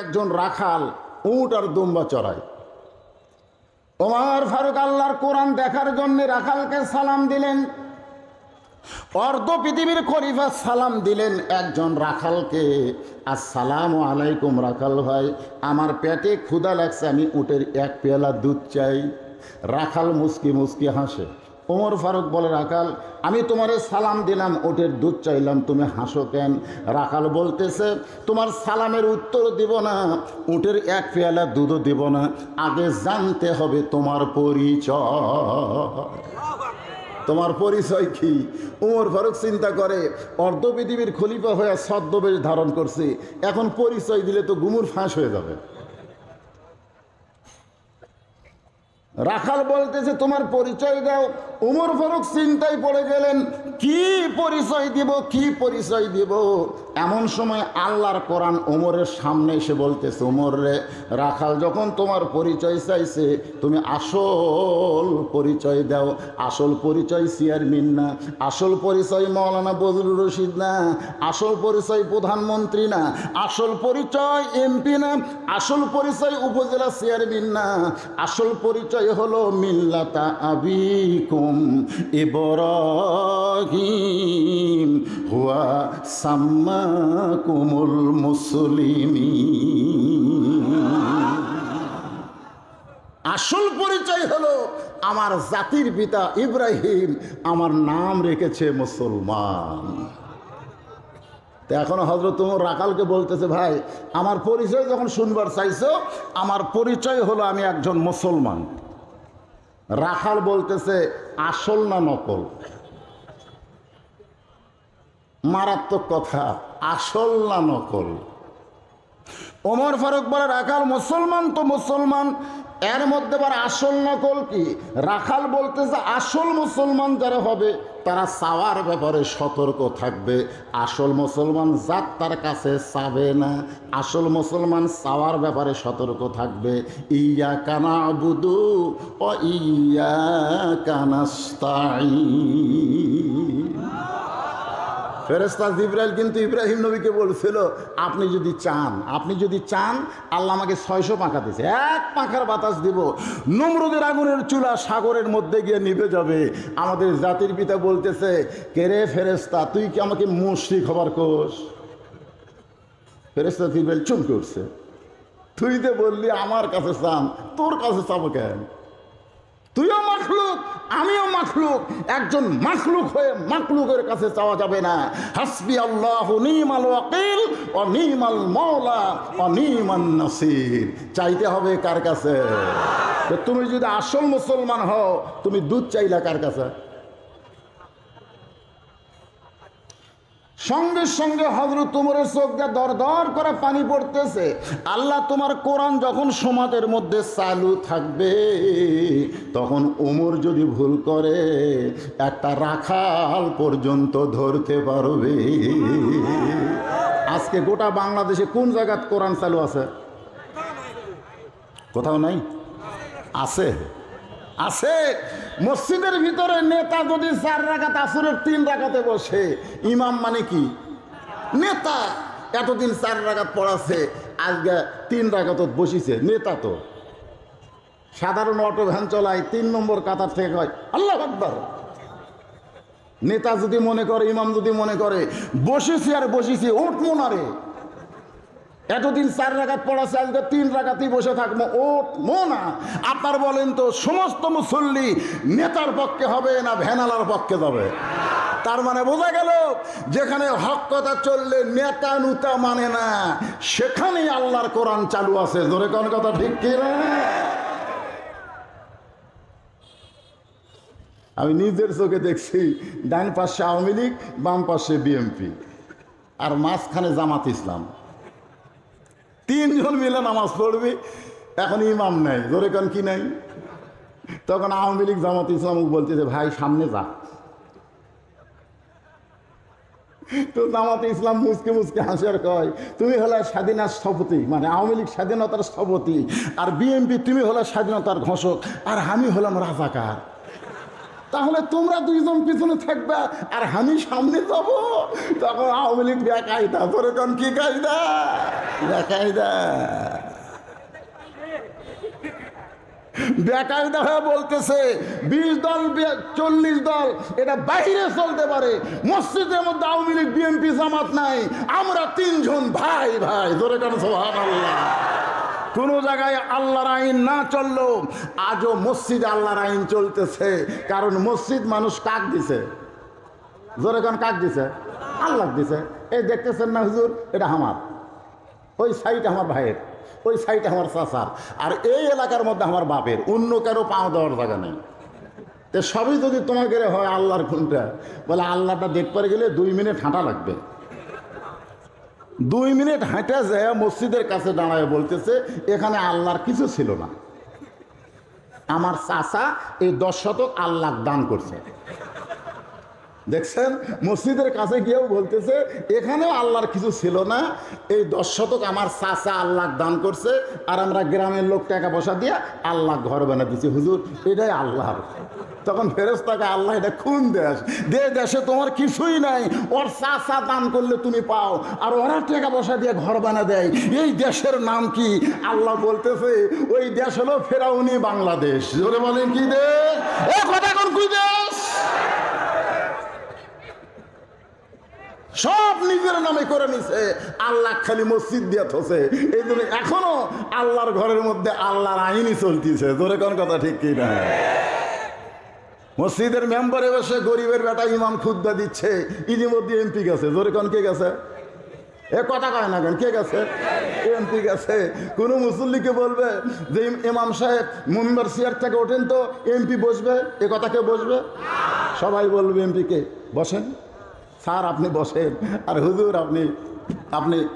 একজন রাখাল উট আর দুম্বা চড়ায়। ওমর ফারুক আল্লাহর কোরআন দেখার জন্য রাখালকে সালাম দিলেন। অর্ধ পৃথিবীর খলিফা সালাম দিলেন একজন রাখালকে। আসসালামু আলাইকুম রাখাল ভাই, আমার পেটে ক্ষুধা লাগছে, আমি উটের এক পেয়ালা দুধ চাই। রাখাল মুসকি মুসকি হাসে। ওমর ফারুক বলে রাখাল আমি তোমারে সালাম দিলাম, ওটের দুধ চাইলাম, তুমি হাসো কেন? রাখাল বলতেছে, তোমার সালামের উত্তর দিব না উটের এক পেয়ালা দুধও দিব না, আগে জানতে হবে তোমার পরিচয়। তোমার পরিচয় কি? উমর ফারুক চিন্তা করে, অর্ধ পৃথিবীর খলিফা হয়ে ছদ্মবেশ ধারণ করছে, এখন পরিচয় দিলে তো গুমুর ফাঁস হয়ে যাবে। রাখাল বলতেছে, তোমার পরিচয় দাও উমর ফারুক চিন্তায় পড়ে গেলেন, কি পরিচয় দিব, কি পরিচয় দিব? এমন সময় আল্লাহর কোরআন ওমরের সামনে এসে বলতেছে ওমর রে, রাখাল, যখন তোমার পরিচয় চাইছে, তুমি আসল পরিচয় দাও। আসল পরিচয় চেয়ারম্যান না, আসল পরিচয় মৌলানা বদরুর রশিদ না, আসল পরিচয় প্রধানমন্ত্রী না, আসল পরিচয় এমপি না, আসল পরিচয় উপজেলা চেয়ারম্যান না, আসল পরিচয় হলো মিল্লাতা আবিকুম। ইব্রাহিম হুয়া সাম্মাকুমুল মুসলিমিন। আসল পরিচয় হলো আমার জাতির পিতা ইব্রাহিম আমার নাম রেখেছে মুসলমান। তো এখন হজরত তোমার রাকালকে বলতেছে, ভাই, আমার পরিচয় যখন শুনবার চাইছো, আমার পরিচয় হলো আমি একজন মুসলমান। রাখাল বলতেছে, আসল না নকল? মারাত্মক কথা, আসল না নকল? ওমর ফারুক বলে, রাখাল মুসলমান তো মুসলমান এর মধ্যে আবার আসল নকল কি? রাখাল বলতেছে, আসল মুসলমান যারা হবে, তারা চাওয়ার ব্যাপারে সতর্ক থাকবে। আসল মুসলমান জাত তার কাছে চাবে না। আসল মুসলমান চাওয়ার ব্যাপারে সতর্ক থাকবে। ইয়া কানা বুদু ও ইয়া কানাস্তাই ফেরেস্তা জিব্রাইল কিন্তু ইব্রাহিম নবীকে বলছিল, আপনি যদি চান, আপনি যদি চান, আল্লাহ আমাকে ছয়শো পাখা দিয়েছে। এক পাখার বাতাস দিব। নমরুদের আগুনের চুলা সাগরের মধ্যে গিয়ে নিভে যাবে। আমাদের জাতির পিতা বলতেছে, কে রে ফেরেস্তা তুই কি আমাকে মুশরিক হবার কোষ? ফেরেস্তা জিব্রাইল চমকে উঠছে। তুই তো বললি আমার কাছে চান, তোর কাছে চাবো কেন? তুইও মাখলুক, আমিও মাখলুক। একজন মাখলুক হয়ে মাখলুকের কাছে চাওয়া যাবে না। হাসবি আল্লাহ নিমাল ওয়াকিল ও নিমাল মৌলা ও নিমান নাসির। চাইতে হবে কার কাছে? তুমি যদি আসল মুসলমান হও, তুমি দুধ চাইলা কার কাছে? সঙ্গে সঙ্গে হজরত তোমারের চোখ দিয়ে দর দর করে পানি পড়তেছে। আল্লাহ তোমার কোরআন যখন সমাজের মধ্যে চালু থাকবে, তখন ওমর যদি ভুল করে, একটা রাখাল পর্যন্ত ধরতে পারবে। আজকে গোটা বাংলাদেশে কোন জায়গাত কোরআন চালু আছে? কোথাও নাই? আছে। আছে? মসজিদের ভিতরে নেতা যদি চার রাখাত আসরের তিন রাখাতে বসে, ইমাম মানে কি? নেতা। এতদিন চার রাখাত পড়াছে আজকে তিন রাখাত বসিছে, নেতা তো। সাধারণ অটো ভ্যান চলায় তিন নম্বর কাতার থেকে হয় আল্লাহ আকবর। নেতা যদি মনে করে, ইমাম যদি মনে করে, বসেছি আর বসেছি, উঠবো না রে। এতদিন চার রাখাত পড়াছে, আজকে তিন রাখাতেই বসে থাকব। ও না আপনার বলেন তো, সমস্ত মুসল্লি নেতার পক্ষে হবে না ভ্যানালার পক্ষে যাবে? তার মানে বোঝা গেল, যেখানে হক কথা চললে নেতা নুতা মানে না, সেখানেই আল্লাহর কোরআন চালু আছে। ধরে কোন কথা ঠিক কি না? আমি নিজের চোখে দেখছি, ডান পাশে আওয়ামী লীগ, বাম পাশে বিএমপি আর মাঝখানে জামাত ইসলাম। তিনজন মিলে নামাজ পড়বে। এখন ইমাম নেই, জোরে কান কি নাই? তখন আওয়ামী লীগ জামাত ইসলাম বলতেছে ভাই, সামনে যা। তো জামাতে ইসলাম মুসকে মুসকে হাসিয়ার কয়, তুমি হলে স্বাধীনতার স্থপতি। মানে আওয়ামী লীগ স্বাধীনতার স্থপতি। আর বিএনপি, তুমি হলে স্বাধীনতার ঘোষক। আর আমি হলাম রাজাকার। তাহলে তোমরা দুইজন পিছনে থাকবে, আর আমি সামনে যাব? তখন আওয়ামী লীগ কায়দা তোর কি কায়দা? বেকায়দা। বেকায়দা হয়ে বলতেছে, বিশ দল চল্লিশ দল, এটা বাইরে চলতে পারে। মসজিদের মধ্যে আওয়ামী লীগ, বিএনপি জামাত নাই। আমরা তিনজন ভাই ভাই, ধরে কেন সোহান আল্লাহ কোন জায়গায় আল্লাহর আইন না চলল আজও মসজিদে আল্লাহর আইন চলতেছে, কারণ মসজিদ মানুষ কাক দিছে। জোরে কাক দিছে? আল্লাহ দিছে। এই দেখতেছেন না হুজুর? এটা আমার ওই সাইড আমার ভাইয়ের, ওই সাইড আমার চাচার, আর এই এলাকার মধ্যে আমার বাপের। অন্য কারও পাও দেওয়ার জায়গা নেই। তো সবই যদি তোমাকে হয় আল্লাহর কোনটা বলে আল্লাহটা দেখতে গেলে দুই মিনিট হাঁটা লাগবে। দুই মিনিট হাঁটা যায়, মসজিদের কাছে দাঁড়ায় বলতেছে, এখানে আল্লাহর কিছু ছিল না। আমার চাচা এই দশ শতক আল্লাহ দান করছে। দেখছেন? মসজিদের কাছে গিয়েও বলতেছে, এখানেও আল্লাহর কিছু ছিল না। এই দশ শতক আমার চাচা আল্লাহ দান করছে, আর আমরা গ্রামের লোক টাকা পয়সা দিয়ে আল্লাহ ঘর বানা দিচ্ছি হুজুর, এটাই আল্লাহর। তখন ফেরেস্তাকে আল্লাহ এটা খুন দেশ। দে দেশে তোমার কিছুই নাই। ওর চাচা দান করলে তুমি পাও, আর ওরা টাকা পয়সা দিয়ে ঘর বানা দেয়। এই দেশের নাম কি? আল্লাহ বলতেছে, ওই দেশ হলো ফেরাউনি বাংলাদেশ। জোরে বলেন কি দেশ? কথা কি দেশ? সব নিজের নামে করে নিছে। আল্লাহ খালি মসজিদ দিয়ে থসে। এই জন্য এখনও আল্লাহর ঘরের মধ্যে আল্লাহর আইনই চলতেছে। তোরে কোন কথা ঠিক কি না? মসজিদের মেম্বারে বসে গরিবের বেটা ইমাম খুদ্া দিচ্ছে। ইতিমধ্যে এমপি গেছে। জোরে কোন কে গেছে? এ কথা কয় না কেন? কে গেছে? এমপি গেছে। কোনো মুসল্লিকে বলবে যে ইম- ইমাম সাহেব, মুম্বার চেয়ার থেকে ওঠেন তো, এমপি বসবে? এ কথা কে বসবে? সবাই বলবে এমপিকে বসেন। স্যার, আপনি বসেন। আর হুজুর, আপনি আপনি,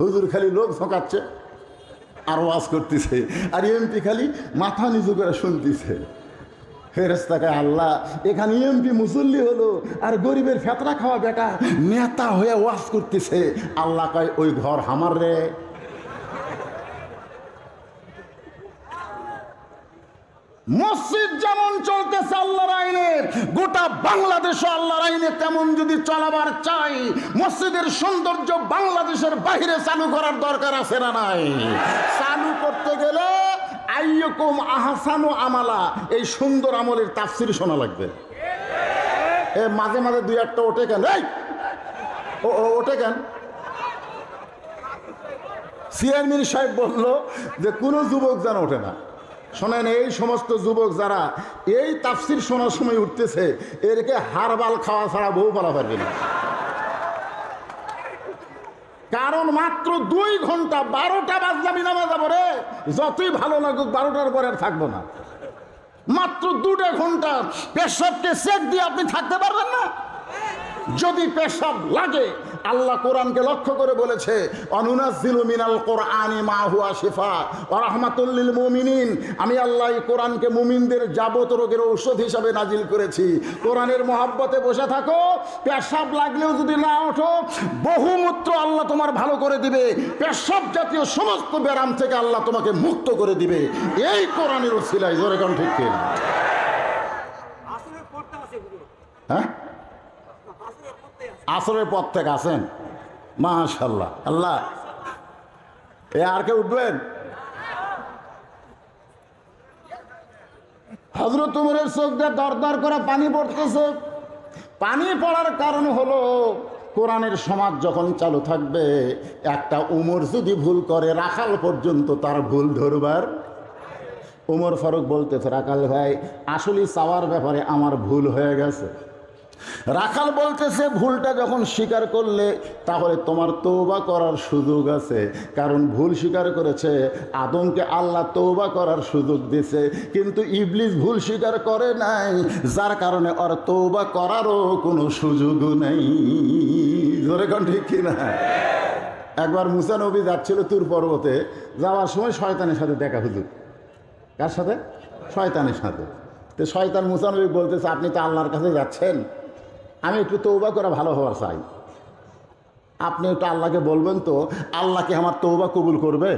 হুজুর খালি লোক ঝোঁকাচ্ছে আর ওয়াজ করতেছে। আর এমপি খালি মাথা নিচু করে শুনতেছে। ফেরেস্তাকে আল্লাহ, এখানে এমপি মুসল্লি হলো আর গরিবের ফেতরা খাওয়া বেটা নেতা হয়ে ওয়াজ করতেছে। আল্লাহ কয়, ওই ঘর হামার রে। মসজিদ যেমন চলতেছে আল্লাহর আইনে গোটা বাংলাদেশ আল্লাহর আইনে তেমন যদি চলাবার চাই, মসজিদের সৌন্দর্য বাংলাদেশের বাইরে চালু করার দরকার আছে না নাই? চালু করতে গেলে আইয়কুম আহসানু আমালা, এই সুন্দর আমলের তাফসির শোনা লাগবে। এ, মাঝে মাঝে দুই একটা ওঠে কেন? এই ওঠে কেন? চেয়ারম্যান সাহেব বলল যে কোনো যুবক যেন ওঠে না। শোনেন, এই সমস্ত যুবক যারা এই তাফসির শোনার সময় উঠতেছে এরকে হারবাল খাওয়া ছাড়া বউ বলা পারবে না। কারণ মাত্র দুই ঘণ্টা বারোটা বাজলামি নামা যাব রে। যতই ভালো লাগুক, বারোটার পরে আর থাকব না। মাত্র দুটো ঘণ্টা পেশাবকে চেক দিয়ে আপনি থাকতে পারবেন না। যদি পেশাব লাগে আল্লাহ কোরআনকে লক্ষ্য করে বলেছে অনুনাজিলু মিনাল কোরআনি মা হুয়া শিফা ওয়া রাহমাতুল মুমিনিন। আমি আল্লাহ এই কোরআনকে মুমিনদের যাবত রোগের ঔষধ হিসাবে নাজিল করেছি। কোরআনের মহাব্বতে বসে থাকো পেশাব লাগলেও যদি না ওঠো বহুমূত্র আল্লাহ তোমার ভালো করে দিবে। পেশাব জাতীয় সমস্ত ব্যারাম থেকে আল্লাহ তোমাকে মুক্ত করে দিবে। এই কোরআনের ওসিলাই জোরে ঠিক হুজুর হ্যাঁ? আসরের পথ থেকে আসেন মাশাল্লাহ আল্লাহ। এ আর কে উঠবেন? হজরত উমরের চোখ দিয়ে দরদর করে পানি পড়তেছে। পানি পড়ার কারণ হলো, কোরআনের সমাজ যখন চালু থাকবে, একটা উমর যদি ভুল করে, রাখাল পর্যন্ত তার ভুল ধরবার। উমর ফারুক বলতেছে, রাখাল ভাই আসলে চাওয়ার ব্যাপারে আমার ভুল হয়ে গেছে। রাখাল বলতেছে, ভুলটা যখন স্বীকার করলে, তাহলে তোমার তৌবা করার সুযোগ আছে। কারণ ভুল স্বীকার করেছে, আদমকে আল্লাহ তৌবা করার সুযোগ দিছে কিন্তু ইবলিস ভুল স্বীকার করে নাই, যার কারণে ওর তৌবা করারও কোনো সুযোগও নেই। ধরে কোন ঠিক কিনা? একবার মুসা নবী যাচ্ছিল তুর পর্বতে, যাওয়ার সময় শয়তানের সাথে দেখা হুজুর। কার সাথে? শয়তানের সাথে। তো শয়তান মুসানবী বলতেছে, আপনি তো আল্লাহর কাছে যাচ্ছেন? আমি একটু তৌবা করে ভালো হওয়ার চাই। আপনি একটু আল্লাহকে বলবেন তো আল্লাহকে আমার তৌবা কবুল করবে?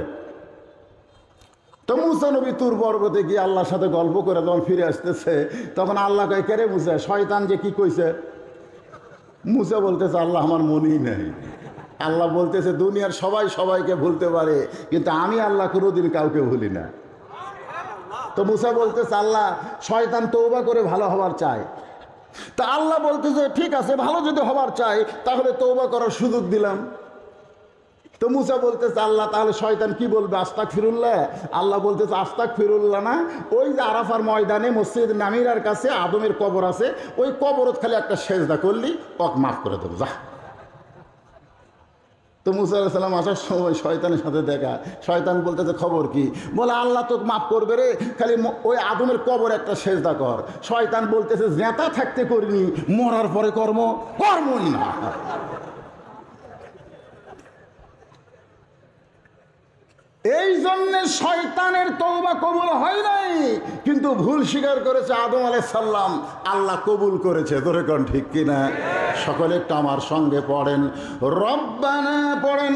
তো মুসা নবী তুর পর্বতে গিয়ে আল্লাহর সাথে গল্প করে যখন ফিরে আসতেছে, তখন আল্লাহ কয় কেরে মুসা? শয়তান যে কি কইছে? মুসা বলতেছে, আল্লাহ আমার মনেই নেই। আল্লাহ বলতেছে, দুনিয়ার সবাই সবাইকে ভুলতে পারে, কিন্তু আমি আল্লাহ কোনোদিন কাউকে ভুলি না। তো মুসা বলতেছে, আল্লাহ, শয়তান তৌবা করে ভালো হবার চায়। তা আল্লাহ বলতেছে ঠিক আছে, ভালো যদি হবার চাই, তাহলে তৌবা করার সুযোগ দিলাম। তো মুসা বলতেছে, আল্লাহ, তাহলে শয়তান কি বলবে? আস্তাক ফিরুল্লাহ আল্লাহ বলতেছে আস্তাক ফিরুল্লাহ না, ওই যে আরাফার ময়দানে মসজিদ নামিরার কাছে আদমের কবর আছে, ওই কবরত খালি একটা সেজদা করলি ওক মাফ করে দেবো, যা। তো মুসা আলাইসাল্লাম আসার সময় শয়তানের সাথে দেখা। শয়তান বলতেছে, খবর কি? বলে, আল্লাহ তো মাফ করবে রে। খালি ওই আদমের কবর একটা সেজদা কর। শয়তান বলতেছে জেতা থাকতে করিনি, মরার পরে কর্ম, কর্মই না। এই জন্যে শয়তানের তৌবা কবুল হয় নাই। কিন্তু ভুল স্বীকার করেছে আদম আলাইসাল্লাম। আল্লাহ কবুল করেছে তোরে কোন ঠিক কিনা? সকলে একটু আমার সঙ্গে পড়েন। রব্বানা পড়েন,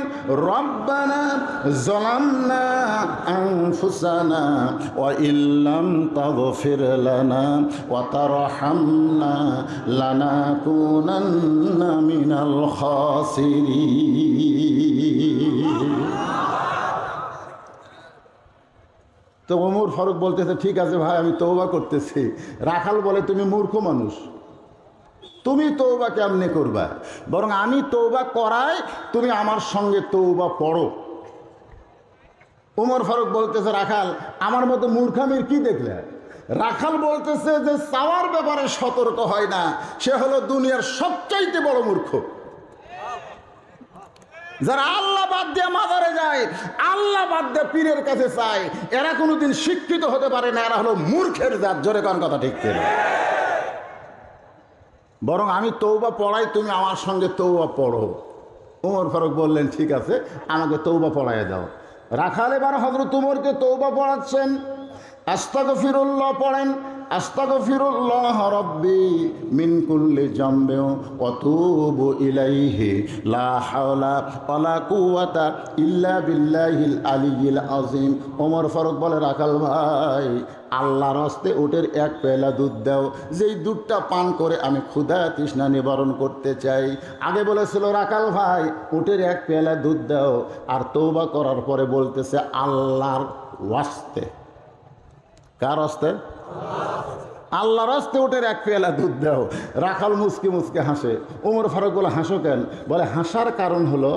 রব্বানা জলামনা আনফুসানা ওয়া ইল্লাম তাগফির লানা ওয়া তারহামনা লানাকুনান্না মিনাল খাসিরিন। তো ওমর ফারুক বলতেছে, ঠিক আছে ভাই, আমি তৌবা করতেছি। রাখাল বলে, তুমি মূর্খ মানুষ। তুমি তৌবা কেমনে করবা? বরং আমি তৌবা করাই তুমি আমার সঙ্গে তৌবা পড়ো। ওমর ফারুক বলতেছে, রাখাল, আমার মতো মূর্খামির কি দেখলে? রাখাল বলতেছে যে, চাওয়ার ব্যাপারে সতর্ক হয় না। সে হলো দুনিয়ার সবচাইতে বড় মূর্খ। যারা আল্লাহ বাদ দিয়ে মাজারে যায়, আল্লাহ বাদ দিয়ে পীরের কাছে চায়, এরা কোনোদিন শিক্ষিত হতে পারে না, এরা হলো মূর্খের জাত। জোরে কোন কথা ঠিক ছিল বরং আমি তৌবা পড়াই, তুমি আমার সঙ্গে তৌবা পড়ো। উমর ফারুক বললেন, ঠিক আছে, আমাকে তৌবা পড়াইয়া দাও। রাখাল এবার হজরত উমরকে তৌবা পড়াচ্ছেন। আস্তাক ফিরুল্লাহ পড়েন। লা হাওলা বলে, রাখাল ভাই, আল্লাহর হস্তে উটের এক পেলা দুধ দাও। যেই দুধটা পান করে আমি ক্ষুধা তৃষ্ণা নিবারণ করতে চাই। আগে বলেছিল, রাখাল ভাই, উটের এক পেলা দুধ দাও। আর তৌবা করার পরে বলতেছে, আল্লাহর ওয়াস্তে কার হস্তে? আল্লাহর হস্তে উটের এক পেলা দুধ দাও। রাখাল মুসকে মুসকে হাসে। ওমর ফারুক বলে, হাসো কেন? বলে, হাসার কারণ হলো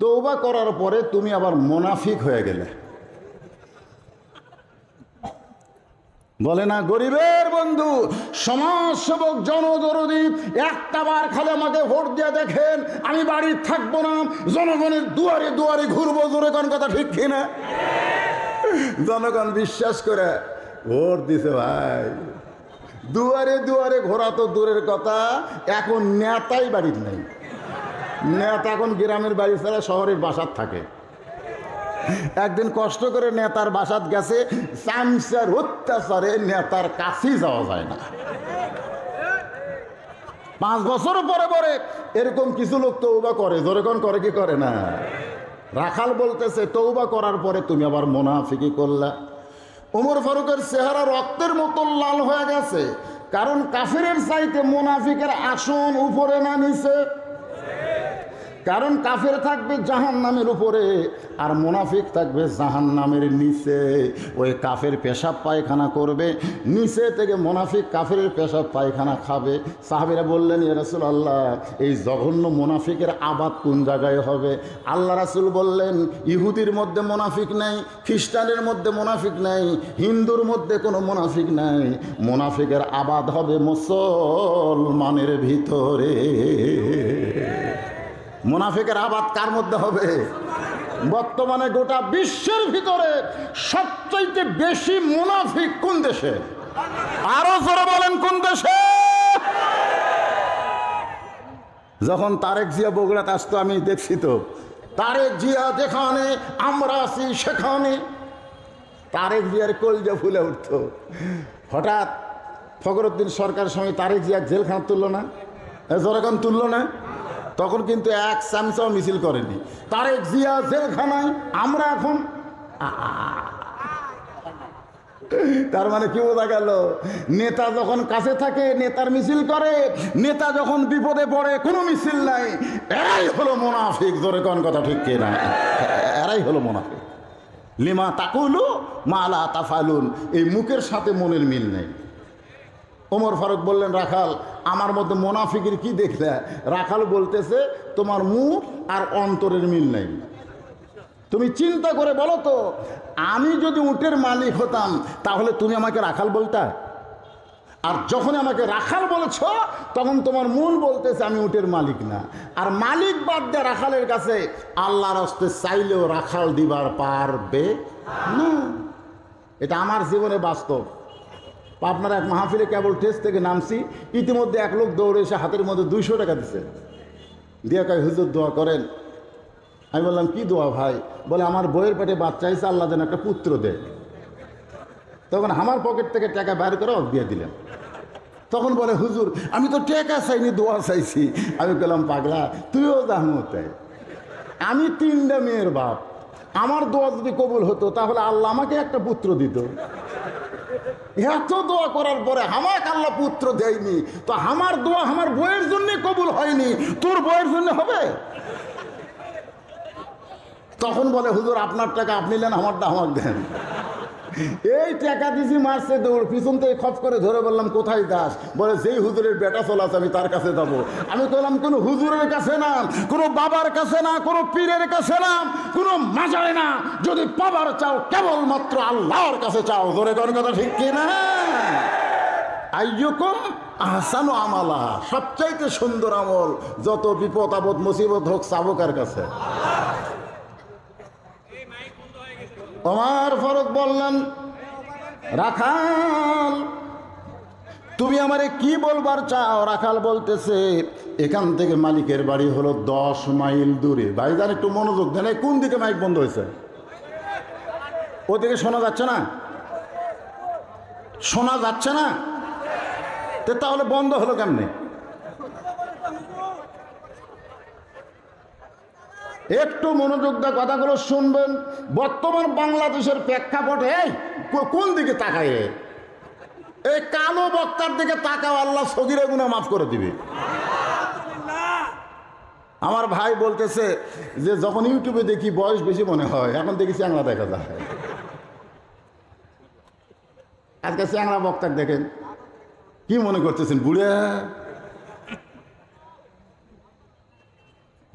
তৌবা করার পরে তুমি আবার মোনাফিক হয়ে গেলে। বলে, না, গরিবের বন্ধু সমাজ সেবক জনদরদি একটা বার খালি আমাকে ভোট দিয়ে দেখেন, আমি বাড়ির থাকব না, জনগণের দুয়ারে দুয়ারে ঘুরবো। জোরে কোন কথা ঠিক কিনা? জনগণ বিশ্বাস করে ভোট দিছে ভাই। দুয়ারে দুয়ারে ঘোরা তো দূরের কথা, এখন নেতাই বাড়ির নেই। নেতা এখন গ্রামের বাড়ি ছাড়া শহরের বাসার থাকে। একদিন কষ্ট করে নেতার বাসাত গেছে চামচার অত্যাচারে নেতার কাছেই যাওয়া যায় না। পাঁচ বছর পরে পরে এরকম কিছু লোক তৌবা করে যেরকম করে কি করে না? রাখাল বলতেছে তৌবা করার পরে তুমি আবার মোনাফিকি করলা। ওমর ফারুকের চেহারা রক্তের মতো লাল হয়ে গেছে, কারণ কাফিরের চাইতে মোনাফিকের আসন উপরে না, নিচে। কারণ কাফের থাকবে জাহান নামের উপরে আর মুনাফিক থাকবে জাহান নামের নিচে। ওই কাফের পেশাব পায়খানা করবে, নিচে থেকে মুনাফিক কাফের পেশাব পায়খানা খাবে। সাহাবিরা বললেন রাসুল আল্লাহ এই জঘন্য মুনাফিকের আবাদ কোন জায়গায় হবে? আল্লাহ রাসুল বললেন, ইহুদির মধ্যে মুনাফিক নাই, খ্রিস্টানের মধ্যে মুনাফিক নাই, হিন্দুর মধ্যে কোনো মুনাফিক নাই। মুনাফিকের আবাদ হবে মুসলমানের ভিতরে। মুনাফিকের আবাদ কার মধ্যে হবে? বর্তমানে গোটা বিশ্বের ভিতরে সবচাইতে বেশি মুনাফিক কোন দেশে? আরও জোরে বলেন, কোন দেশে? যখন তারেক জিয়া বগুড়াতে আসতো, আমি দেখছি তো, তারেক জিয়া যেখানে, আমরা আছি সেখানে। তারেক জিয়ার কলজা ফুলে উঠতো। হঠাৎ ফখরুদ্দিন সরকার সময় তারেক জিয়া জেলখানা তুললো না? জোরাকান তুললো না? তখন কিন্তু এক চামচাও মিছিল করেনি। তারেক জিয়া জেলখানায়, আমরা এখন তার মানে কি বোঝা গেল? নেতা যখন কাছে থাকে, নেতার মিছিল করে, নেতা যখন বিপদে পড়ে, কোনো মিছিল নাই। এরাই হলো মোনাফিক। ধরে কোন কথা ঠিক কে না? এরাই হলো মোনাফিক। লিমা তাকুলু মালা তাফালুন। এই মুখের সাথে মনের মিল নেই। ওমর ফারুক বললেন, রাখাল আমার মধ্যে মোনাফিকের কি দেখলে? রাখাল বলতেছে, তোমার মুখ আর অন্তরের মিল নেই। তুমি চিন্তা করে বলো তো, আমি যদি উটের মালিক হতাম, তাহলে তুমি আমাকে রাখাল বলতা? আর যখন আমাকে রাখাল বলেছ, তখন তোমার মন বলতেছে, আমি উটের মালিক না। আর মালিক বাদ দিয়ে রাখালের কাছে, আল্লাহর হস্তে চাইলেও রাখাল দিবার পারবে না। এটা আমার জীবনে বাস্তব। আপনার এক মাহফিলে কেবল টেস্ট থেকে নামছি, ইতিমধ্যে এক লোক দৌড়ে এসে হাতের মধ্যে দুইশো টাকা দিছে। দিয়ে কয়, হুজুর, দোয়া করেন। আমি বললাম, কি দোয়া ভাই? বলে, আমার বইয়ের পেটে বাচ্চা হয়েছে আল্লাহ যেন একটা পুত্র দেয় তখন আমার পকেট থেকে টাকা বের করে অফ দিয়ে দিলেন। তখন বলে, হুজুর, আমি তো টাকা চাইনি, দোয়া চাইছি। আমি বললাম, পাগলা, তুইও জাহমতে আমি তিনটা মেয়ের বাপ। আমার দোয়া যদি কবুল হতো, তাহলে আল্লাহ আমাকে একটা পুত্র দিত। এত দোয়া করার পরে আমাকে আল্লাহ পুত্র দেয়নি। তো আমার দোয়া আমার বইয়ের জন্য কবুল হয়নি। তোর বইয়ের জন্য হবে? তখন বলে, হুজুর, আপনার টাকা আপনি নেন, আমারটা আমাকে দেন। এই টাকা দিছি, মারছে দৌড়। পিছন থেকে খপ করে ধরে বললাম, কোথায় দাস বলে, যেই হুজুরের বেটা চলাছে আমি তার কাছে যাব। আমি বললাম কোনো হুজুরের কাছে না, কোনো বাবার কাছে না, কোনো পীরের কাছে না, কোনো মাজারে না। যদি পাবার চাও, কেবলমাত্র আল্লাহর কাছে চাও। ধরে কোন কথা ঠিক কিনা আইয়কম আহসানু আমালা। সবচাইতে সুন্দর আমল, যত বিপদ আপদ, মুসিবত হোক চাবকার কাছে। ওমার ফারুক বললেন, রাখাল, তুমি আমারে কি বলবার চাও? রাখাল বলতেছে, এখান থেকে মালিকের বাড়ি হলো দশ মাইল দূরে। ভাইজান একটু মনোযোগ দেন কোন দিকে মাইক বন্ধ হয়েছে? ওদিকে শোনা যাচ্ছে না? শোনা যাচ্ছে না? তাহলে বন্ধ হলো কেমনে? একটু মনোযোগ দিয়ে কথাগুলো শুনবেন। বর্তমান বাংলাদেশের প্রেক্ষাপটে, এই কোন দিকে তাকায়? এই কালো বক্তার দিকে তাকাও, আল্লাহ সগিরে গুণা মাফ করে দিবে। আমার ভাই বলতেছে যে, যখন ইউটিউবে দেখি বয়স বেশি মনে হয়, এখন দেখি চ্যাংলা দেখা যায়। আজকে চ্যাংলা বক্তার দেখেন, কি মনে করতেছেন বুড়ে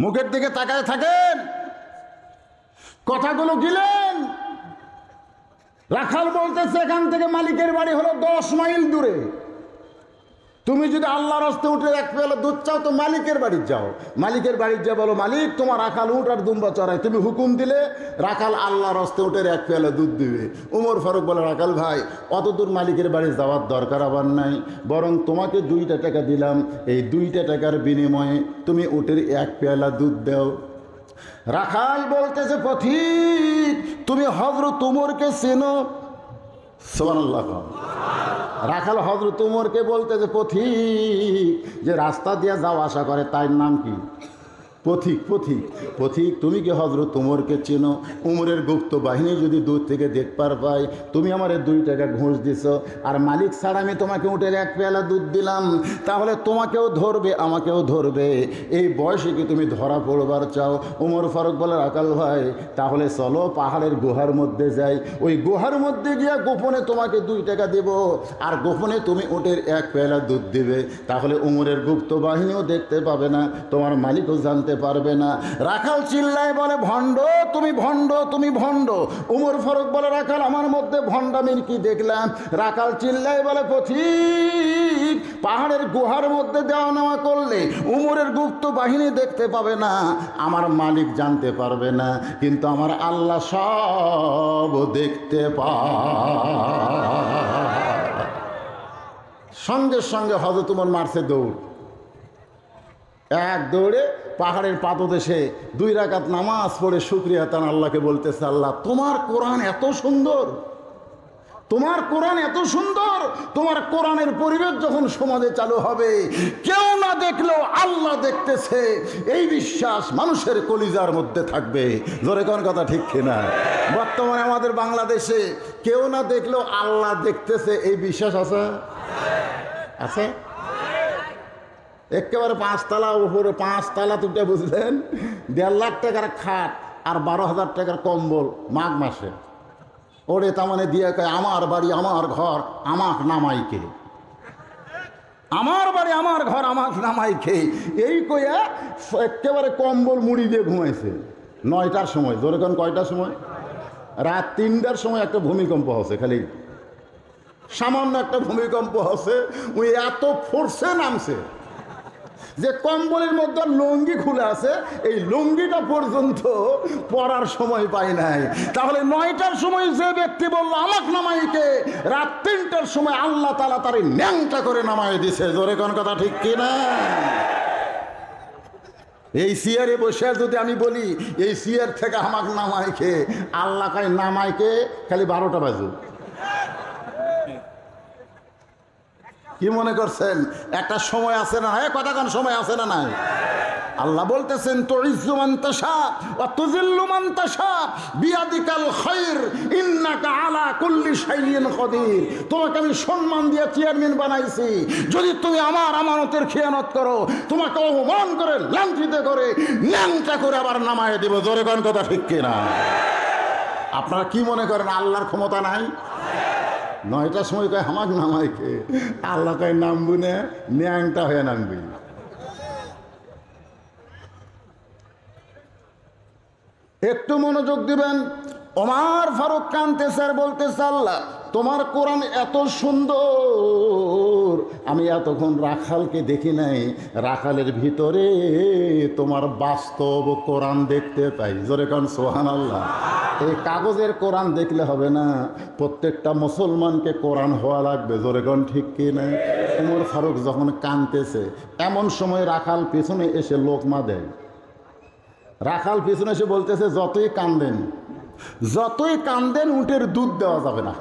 মুখের দিকে তাকায় থাকেন। কথাগুলো গিলেন। রাখাল বলতেছে, এখান থেকে মালিকের বাড়ি হলো দশ মাইল দূরে। তুমি যদি আল্লাহর হস্তে উঠে এক পেলে দুধ চাও, তো মালিকের বাড়ির যাও। মালিকের বাড়ির যা বলো, মালিক, তোমার রাখাল উঠ আর দুম্বা চড়াই তুমি হুকুম দিলে রাখাল আল্লাহর হস্তে উঠে এক পেলে দুধ দিবে। উমর ফারুক বলে রাখাল ভাই অত দূর মালিকের বাড়ি যাওয়ার দরকার আবার নাই। বরং তোমাকে দুইটা টাকা দিলাম। এই দুইটা টাকার বিনিময়ে তুমি উটের এক পেয়ালা দুধ দাও। রাখাল বলতেছে, পথিক, তুমি হজরত উমরকে চেনো? সোমানাল্লাহ রাখাল হজর উমরকে বলতে যে পথিক যে রাস্তা দিয়ে যাওয়া আসা করে, তার নাম কি? পথিক পথিক পথিক, তুমি কি হজরত উমরকে চেনো? উমরের গুপ্ত বাহিনী যদি দূর থেকে দেখবার পাই তুমি আমার দুই টাকা ঘুষ দিছ, আর মালিক ছাড়া আমি তোমাকে উঠে এক পেয়ালা দুধ দিলাম, তাহলে তোমাকেও ধরবে, আমাকেও ধরবে। এই বয়সে কি তুমি ধরা পড়বার চাও? উমর ফারুক বলে, রাকাল ভাই, তাহলে চলো পাহাড়ের গুহার মধ্যে যাই। ওই গুহার মধ্যে গিয়া গোপনে তোমাকে দুই টাকা দেব, আর গোপনে তুমি উটের এক পেয়ালা দুধ দিবে। তাহলে উমরের গুপ্ত বাহিনীও দেখতে পাবে না, তোমার মালিকও জানতে পারবে না। রাখাল চিল্লায় বলে, ভণ্ড, তুমি ভণ্ড তুমি ভণ্ড। উমর ফরক বলে, রাখাল, আমার মধ্যে ভণ্ডামির কি দেখলাম? রাখাল চিল্লায় বলে, পথিক, পাহাড়ের গুহার মধ্যে দেওয়া নেওয়া করলে উমরের গুপ্ত বাহিনী দেখতে পাবে না। আমার মালিক জানতে পারবে না, কিন্তু আমার আল্লাহ সব দেখতে পায়। সঙ্গে সঙ্গে হজরত উমর মারছে দৌড়। এক দৌড়ে পাহাড়ের পাদদেশে দুই রাকাত নামাজ পড়ে শুক্রিয়া তান আল্লাহকে বলতেছে, আল্লাহ, তোমার কোরআন এত সুন্দর, তোমার কোরআন এত সুন্দর, তোমার কোরআনের পরিবেশ যখন সমাজে চালু হবে, কেউ না দেখলেও আল্লাহ দেখতেছে, এই বিশ্বাস মানুষের কলিজার মধ্যে থাকবে। জোরে কোন কথা ঠিক কিনা? বর্তমানে আমাদের বাংলাদেশে কেউ না দেখলেও আল্লাহ দেখতেছে, এই বিশ্বাস আছে? আছে? একেবারে পাঁচতলা, উপরে পাঁচতলা তুটা বুঝলেন? দেড় লাখ টাকার খাট আর বারো হাজার টাকার কম্বল মাঘ মাসে। ওরে তার মানে দিয়ে কয়, আমার বাড়ি, আমার ঘর, আমার নামাই কে আমার বাড়ি, আমার ঘর, আমার নামাই খেয়ে এই কইয়া একেবারে কম্বল মুড়ি দিয়ে ঘুমাইছে। নয়টার সময় কোন কয়টার সময়? রাত তিনটার সময় একটা ভূমিকম্প হচ্ছে খালি। সামান্য একটা ভূমিকম্প হচ্ছে, ওই এত ফোর্সে নামছে। যে কম্বলের মধ্যে লুঙ্গি খুলে আছে, এই লুঙ্গিটা পর্যন্ত পরার সময় পাই নাই। তাহলে নয়টার সময় যে ব্যক্তি বলল, আমাক নামাইকে রাত তিনটার সময় আল্লাহ তালা তার ন্যাংটা করে নামাই দিছে। জোরে কোন কথা ঠিক কিনা এই সিয়ারে বসে যদি আমি বলি, এই সিয়ার থেকে আমাক নামাইকে আল্লাহ কাই নামাইকে খালি বারোটা বাজুক। কি মনে করছেন? একটা সময় আছে না হ্যাঁ কথা কোন সময় আছে না নাই? আল্লাহ বলতেছেন তো ইজ্জুমান্তাসা ও তুজিল্লুমান্তাসা বিয়াদিকাল খৈর ইন্নাকা আলা কুল্লি শাইইন কদির তোমাকে আমি সম্মান দিয়ে চেয়ারম্যান বানাইছি। যদি তুমি আমার আমানতের খেয়ানত করো, তোমাকে অপমান করে, লাঞ্ছিত করে ন্যাংটা করে আবার নামায় দিব। জোরে কথা ঠিক কিনা? আপনারা কি মনে করেন, আল্লাহর ক্ষমতা নাই? নয়টার সময় কয় আমাকে নামাইকে। আল্লাহ কয় নামবু নে ন্যাংটা হয়ে নামবি। একটু মনোযোগ দিবেন। ওমার ফারুক কান্তে স্যার বলতে আল্লাহ, তোমার কোরআন এত সুন্দর। আমি এতক্ষণ রাখালকে দেখি নাই। রাখালের ভিতরে তোমার বাস্তব কোরআন দেখতে পাই। জোরে কারণ সোহান আল্লাহ এই কাগজের কোরআন দেখলে হবে না। প্রত্যেকটা মুসলমানকে কোরআন হওয়া লাগবে। জোরে কারণ ঠিক কি না? উমর ফারুক যখন কানতেছে এমন সময় রাখাল পেছনে এসে লোকমা দেয় রাখাল পিছনে এসে বলতেছে, যতই কান্দেন যতই কান্দেন, উটের দুধ দেওয়া যাবে না।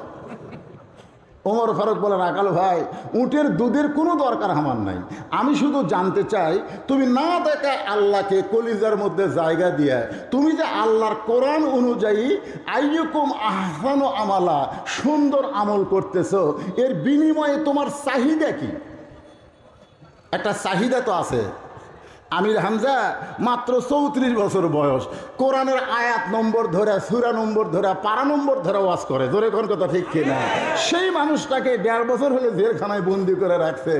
ওমর ফারুক বলে রাখাল ভাই, উটের দুধের কোনো দরকার আমার নাই। আমি শুধু জানতে চাই, তুমি না দেখা আল্লাহকে কলিজার মধ্যে জায়গা দিয়ে, তুমি যে আল্লাহর কোরআন অনুযায়ী আইয়ুকুম আহসানু আমালা, সুন্দর আমল করতেছ, এর বিনিময়ে তোমার চাহিদা কি? একটা চাহিদা তো আছে। আমির হামজা, মাত্র চৌত্রিশ বছর বয়স। কোরআনের আয়াত নম্বর ধরে, সুরা নম্বর ধরে, পারা নম্বর ধরে ওয়াজ করে। ধরে কোন কথা ঠিক কিনা? সেই মানুষটাকে দেড় বছর হলে জেলখানায় বন্দি করে রাখছে।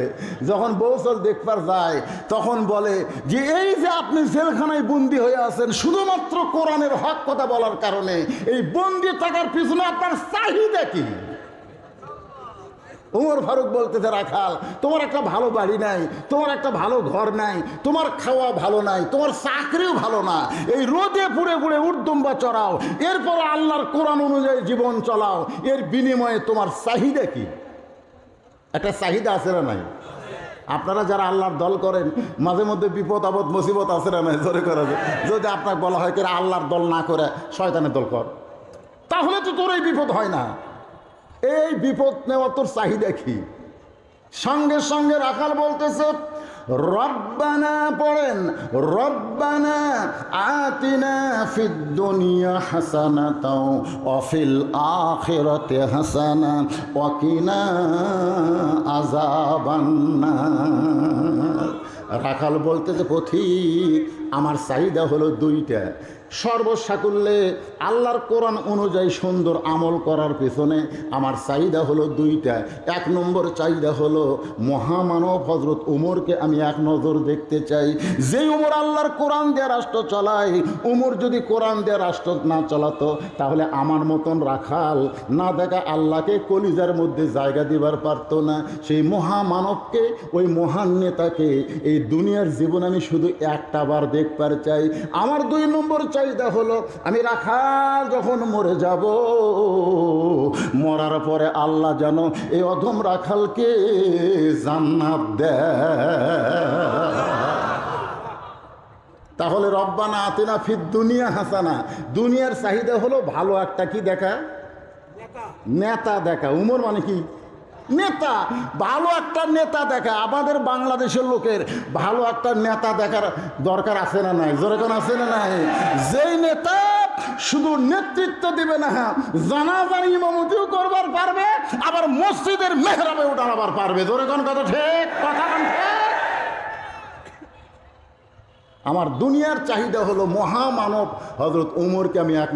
যখন বৌসল দেখবার যায়, তখন বলে যে, এই যে আপনি জেলখানায় বন্দি হয়ে আছেন, শুধুমাত্র কোরআনের হক কথা বলার কারণে, এই বন্দি থাকার পিছনে আপনার চাহিদা কি? উমর ফারুক বলতেছে রাখাল, তোমার একটা ভালো বাড়ি নাই, তোমার একটা ভালো ঘর নাই, তোমার খাওয়া ভালো নাই, তোমার চাকরিও ভালো না। এই রোদে পুড়ে পুড়ে উর্দুম্বা চড়াও। এরপর আল্লাহর কোরআন অনুযায়ী জীবন চলাও। এর বিনিময়ে তোমার চাহিদা কি? একটা চাহিদা আছে না নাই? আপনারা যারা আল্লাহর দল করেন, মাঝে মধ্যে বিপদ, আপদ, মুসিবত আছে না নাই? জোরে করা যদি আপনাকে বলা হয় কেরা আল্লাহর দল না করে, শয়তানের দল কর। তাহলে তো তোর এই বিপদ হয় না। এই বিপদ নেওয়া তোর চাহিদা কি? সঙ্গে সঙ্গে রাখাল বলতেছে, রব্বানা পড়েন, রব্বানা আতিনা ফিদ দুনিয়া হাসানা তাও অফিল আখিরাতে হাসানা ওয়াকিনা আযাবান্নার। রাখাল বলতেছে, পথিক, আমার চাহিদা হলো দুইটা। সর্বসাকুল্যে আল্লাহর কোরআন অনুযায়ী সুন্দর আমল করার পেছনে আমার চাহিদা হলো দুইটা। এক নম্বর চাহিদা হলো মহামানব হজরত উমরকে আমি এক নজর দেখতে চাই। যে উমর আল্লাহর কোরআন দিয়ে রাষ্ট্র চালায়, উমর যদি কোরআন দিয়ে রাষ্ট্র না চালাতো, তাহলে আমার মতন রাখাল না দেখা আল্লাহকে কলিজার মধ্যে জায়গা দিবার পারতো না। সেই মহামানবকে, ওই মহান নেতাকে এই দুনিয়ার জীবন আমি শুধু একটা বার দেখবার চাই। আমার দুই নম্বর চাহিদা হলো, আমি রাখাল যখন মরে যাব, মরার পরে আল্লাহ যেন এই অধম রাখালকে জান্নাত দেয়। তাহলে রব্বানা আতেনা ফির দুনিয়া হাসানা। দুনিয়ার চাহিদা হলো ভালো একটা কি দেখা? নেতা দেখা। উমর মানে কি? নেতা, ভালো একটা নেতা দেখা, আমাদের বাংলাদেশের লোকের ভালো একটা নেতা দেখার দরকার আছে না নাই? যেরকম আছে না নাই? যেই নেতা শুধু নেতৃত্ব দিবে না, জানাজানি ইমামতিও করবার পারবে, আবার মসজিদের মেহরাবে উঠাবার পারবে। যেরকম কথা ঠিক? কথা আমার দুনিয়ার চাহিদা হলো মহামানব হজরত উমরকে আমি এক